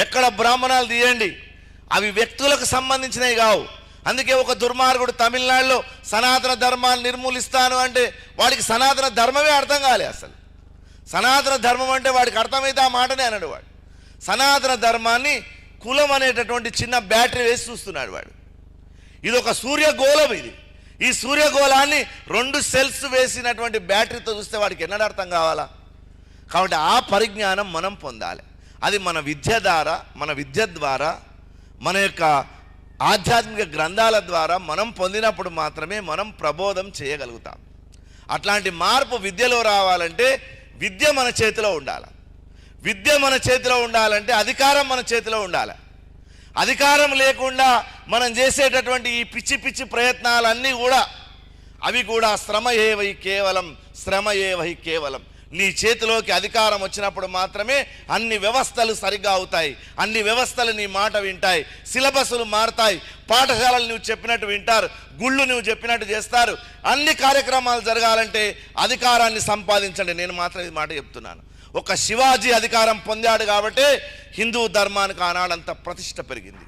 ఎక్కడ బ్రాహ్మణాలు తీయండి. అవి వ్యక్తులకు సంబంధించినవి కావు. అందుకే ఒక దుర్మార్గుడు తమిళనాడులో సనాతన ధర్మాన్ని నిర్మూలిస్తాను అంటే వాడికి సనాతన ధర్మమే అర్థం కాలే అసలు. సనాతన ధర్మం అంటే వాడికి అర్థమైతే ఆ మాటనే అన్నాడు వాడు. సనాతన ధర్మాన్ని కులం అనేటటువంటి చిన్న బ్యాటరీ వేసి చూస్తున్నాడు వాడు. ఇది ఒక సూర్యగోళం ఇది. ఈ సూర్యగోళాన్ని రెండు సెల్స్ వేసినటువంటి బ్యాటరీతో చూస్తే వాడికి ఎన్నడర్థం కావాలా? కాబట్టి ఆ పరిజ్ఞానం మనం పొందాలి. అది మన విద్య ద్వారా మన విద్య ద్వారా మన యొక్క ఆధ్యాత్మిక గ్రంథాల ద్వారా మనం పొందినప్పుడు మాత్రమే మనం ప్రబోధం చేయగలుగుతాం. అట్లాంటి మార్పు విద్యలో రావాలంటే విద్య మన చేతిలో ఉండాలి. విద్య మన చేతిలో ఉండాలంటే అధికారం మన చేతిలో ఉండాలి. అధికారం లేకుండా మనం చేసేటటువంటి ఈ పిచ్చి పిచ్చి ప్రయత్నాలన్నీ కూడా అవి కూడా శ్రమ ఏవై కేవలం శ్రమ ఏవై కేవలం. నీ చేతిలోకి అధికారం వచ్చినప్పుడు మాత్రమే అన్ని వ్యవస్థలు సరిగ్గా అవుతాయి. అన్ని వ్యవస్థలు నీ మాట వింటాయి. సిలబస్లు మారుతాయి. పాఠశాలలు నువ్వు చెప్పినట్టు వింటారు. గుళ్ళు నువ్వు చెప్పినట్టు చేస్తారు. అన్ని కార్యక్రమాలు జరగాలంటే అధికారాన్ని సంపాదించండి. నేను మాత్రం ఇది మాట చెప్తున్నాను. ఒక శివాజీ అధికారం పొందాడు కాబట్టి హిందూ ధర్మానికి ఆనాడంత ప్రతిష్ట పెరిగింది.